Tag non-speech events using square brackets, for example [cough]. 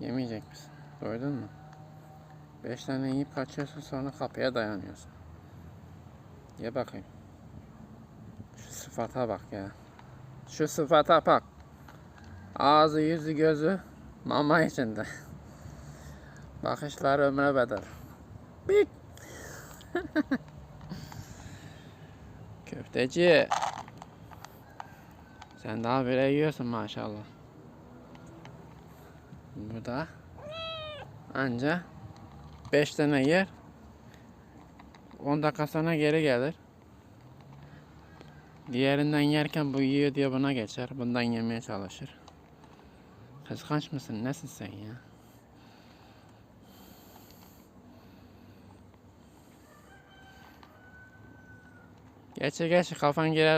Yemeyecek misin? Doydun mu? Beş tane yiyip kaçıyorsun sonra kapıya dayanıyorsun. Ye bakayım. Şu sıfata bak ya. Şu sıfata bak. Ağzı yüzü gözü mama içinde. Bakışlar ömre bedel. Bik. [laughs] Köfteci. Sen daha bile yiyorsun maşallah. Bu da anca 5 tane yer 10 dakika sonra geri gelir. Diğerinden yerken bu yiyor diye buna geçer. Bundan yemeye çalışır. Kıskanç mısın? Nesin sen ya? Geçe geç kafan girer